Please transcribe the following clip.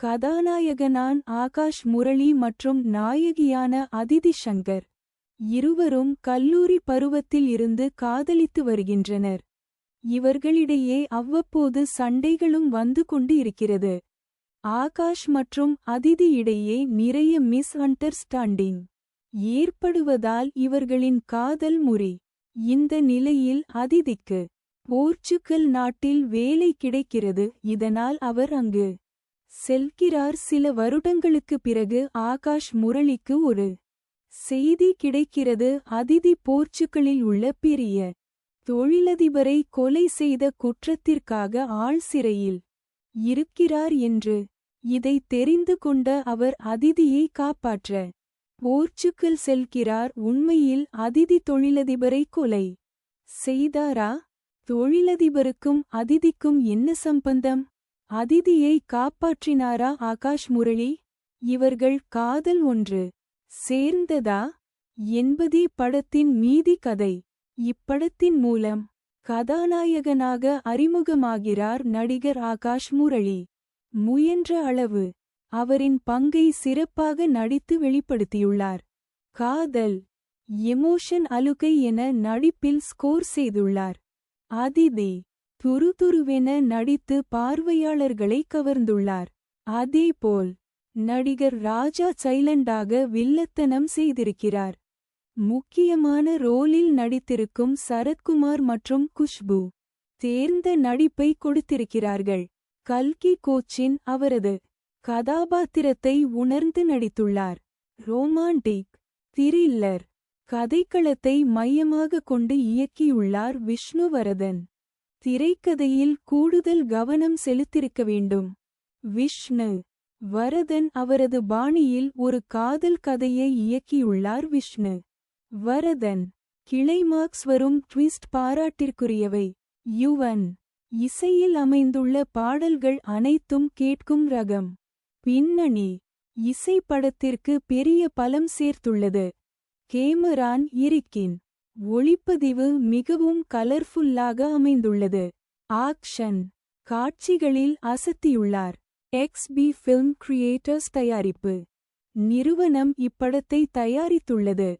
கதாநாயகனான் ஆகாஷ் முரளி மற்றும் நாயகியான அதிதி சங்கர் இருவரும் கல்லூரி பருவத்தில் இருந்து காதலித்து வருகின்றனர். இவர்களிடையே அவ்வப்போது சண்டைகளும் வந்து கொண்டு இருக்கிறது. ஆகாஷ் மற்றும் அதிதி இடையே நிறைய மிஸ் அண்டர்ஸ்டாண்டிங் ஏற்படுவதால் இவர்களின் காதல் முறி இந்த நிலையில் அதிதிக்கு போர்ச்சுகல் நாட்டில் வேலை கிடைக்கிறது. இதனால் அவர் அங்கு செல்கிறார் சில வருடங்களுக்கு பிறகு ஆகாஷ் முரளிக்கு ஒரு செய்தி கிடைக்கிறது. அதிதி போர்ச்சுகலில் உள்ள பெரிய தொழிலதிபரை கொலை செய்த குற்றத்திற்காக ஆள் சிறையில் இருக்கிறார் என்று இதை தெரிந்து கொண்ட அவர் அதிதியை காப்பாற்ற போர்ச்சுக்கல் செல்கிறார். உண்மையில் அதிதி தொழிலதிபரை கொலை செய்தாரா? தொழிலதிபருக்கும் அதிதிக்கும் என்ன சம்பந்தம்? அதிதியை காப்பாற்றினாரா ஆகாஷ் முரளி? இவர்கள் காதல் ஒன்று. சேர்ந்ததா? என்பதே படத்தின் மீதி கதை. இப்படத்தின் மூலம் கதாநாயகனாக அறிமுகமாகிறார் நடிகர் ஆகாஷ் முரளி. முயன்ற அளவு அவரின் பங்கை சிறப்பாக நடித்து வெளிப்படுத்தியுள்ளார். காதல் எமோஷன் அலுகை என நடிப்பில் ஸ்கோர் செய்துள்ளார். அதிதி துருதுருவென நடித்து பார்வையாளர்களை கவர்ந்துள்ளார். அதேபோல் நடிகர் ராஜா சைலண்டாக வில்லத்தனம் செய்திருக்கிறார். முக்கியமான ரோலில் நடித்திருக்கும் சரத்குமார் மற்றும் குஷ்பு தேர்ந்த நடிப்பை கொடுத்திருக்கிறார்கள். கல்கி கோச்சின் அவரது கதாபாத்திரத்தை உணர்ந்து நடித்துள்ளார். ரோமான்டிக் திரில்லர் கதைக்களத்தை மையமாக கொண்டு இயக்கியுள்ளார் விஷ்ணுவரதன். திரைக்கதையில் கூடுதல் கவனம் செலுத்திருக்க வேண்டும். விஷ்ணு வரதன் அவரது பாணியில் ஒரு காதல் கதையை இயக்கியுள்ளார் விஷ்ணு. வரதன் கிளைமார்க்ஸ் வரும் ட்விஸ்ட் பாராட்டிற்குரியவை. யுவன் இசையில் அமைந்துள்ள பாடல்கள் அனைத்தும் கேட்கும் ரகம். பின்னணி இசை படத்திற்கு பெரிய பலம் சேர்த்துள்ளது. கேமரான் இரிக்கின் ஒளிப்பதிவு மிகவும் கலர்ஃபுல்லாக அமைந்துள்ளது. ஆக்ஷன் காட்சிகளில் அசத்தியுள்ளார். எக்ஸ் பி ஃபில்ம் கிரியேட்டர்ஸ் தயாரிப்பு. நிறுவனம் இப்படத்தை தயாரித்துள்ளது.